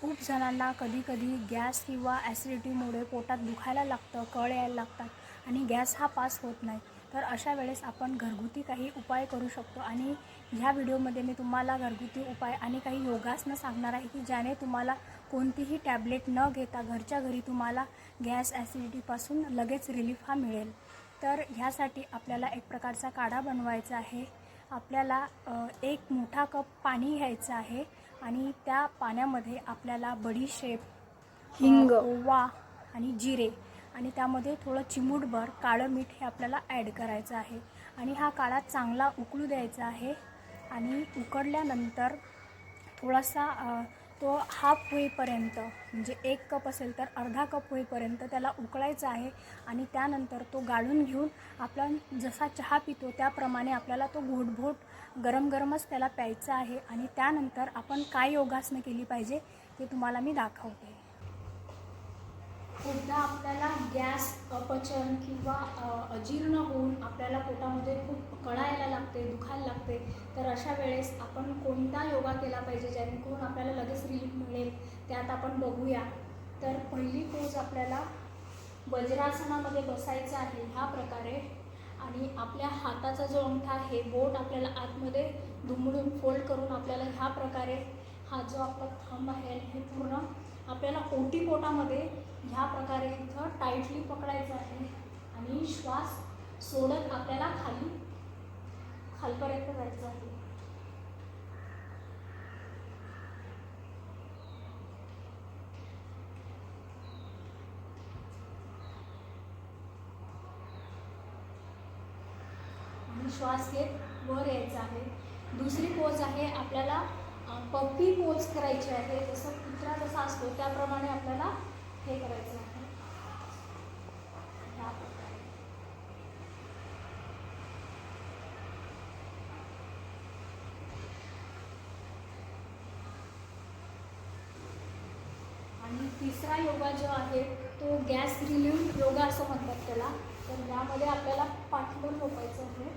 खूप जणांना कधीकधी गॅस किंवा ॲसिडिटीमुळे पोटात दुखायला लागतं कळ यायला लागतात आणि गॅस हा पास होत नाही. तर अशा वेळेस आपण घरगुती काही उपाय करू शकतो आणि ह्या व्हिडिओमध्ये मी तुम्हाला घरगुती उपाय आणि काही योगासनं सांगणार आहे की ज्याने तुम्हाला कोणतीही टॅबलेट न घेता घरच्या घरी तुम्हाला गॅस ॲसिडिटीपासून लगेच रिलीफ हा मिळेल. तर ह्यासाठी आपल्याला एक प्रकारचा काढा बनवायचा आहे. आपल्याला एक मोठा कप पाणी घ्यायचं आहे आणि त्या पाण्यामध्ये आपल्याला बडीशेप हिंग. ओवा आणि जिरे आणि त्यामध्ये थोडं चिमूटभर काळं मीठ हे आपल्याला ॲड करायचं आहे आणि हा काळा चांगला उकळू द्यायचा आहे आणि उकडल्यानंतर थोडासा तो हाफ होईपर्यंत म्हणजे एक कप असेल तर अर्धा कप होईपर्यंत त्याला उकळायचा आहे आणि त्यानंतर तो गाळून घेऊन आपण जसा चहा पितो त्याप्रमाणे आपल्याला तो घोटघोट गरम गरमच त्याला प्यायचा आहे. आणि त्यानंतर आपण काय योगासनं केली पाहिजे ते तुम्हाला मी दाखवते. खूपदा आपल्याला गॅस अपचन किंवा अजीर्ण होऊन आपल्याला पोटामध्ये खूप कळायला लागते दुखायला लागते. तर अशा वेळेस आपण कोणता योगा केला पाहिजे जेणेकरून आपल्याला लगेच रिलीफ मिळेल त्यात आपण बघूया. तर पहिली पोज आपल्याला वज्रासनामध्ये बसायचं आहे ह्या प्रकारे. आणि आपल्या हाताचा जो अंगठा आहे बोट आपल्याला आतमध्ये दुमडून फोल्ड करून आपल्याला ह्या प्रकारे हा जो आपला थंब आहे हे पूर्ण आपल्याला ओटी पोटामध्ये ह्या प्रकारे इथं टाईटली पकडायचं आहे आणि श्वास सोडत आपल्याला खाली खालपर्यंत जायचं आहे. आणि श्वास घेत वर यायचा आहे. दुसरी पोज आहे आपल्याला पप्पी पोज करायची आहे. जसं कुत्रा जसा असतो त्याप्रमाणे आपल्याला हे करायचं आहे. आणि तिसरा योगा जो आहे तो गॅस रिलीव्ह योगा असं म्हणतात त्याला. तर यामध्ये आपल्याला पाठीवर झोपायचं आहे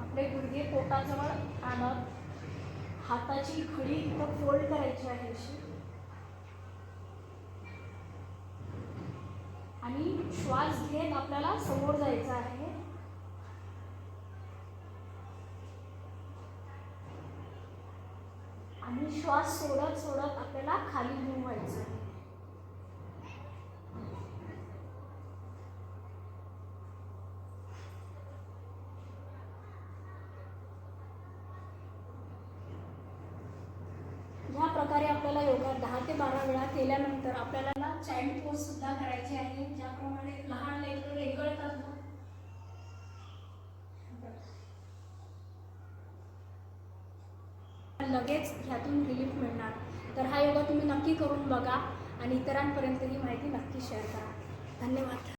आपले गुडघे पोटाजवळ आणत हाताची खडी इथं फोल्ड करायची आहे अशी. आणि श्वास घेत आपल्याला समोर जायचं आहे. आणि श्वास सोडत सोडत आपल्याला खाली घेऊन व्हायचं आहे ह्या प्रकारे आपल्याला योगा दहा ते बारा वेळा केल्यानंतर आपल्याला ना चाइल्ड पोस्ट सुद्धा करायची आहे ज्याप्रमाणे लहान लेकरं रेगळतात ना. लगेच ह्यातून रिलीफ मिळणार. तर हा योगा तुम्ही नक्की करून बघा आणि इतरांपर्यंत ही माहिती नक्की शेअर करा. धन्यवाद.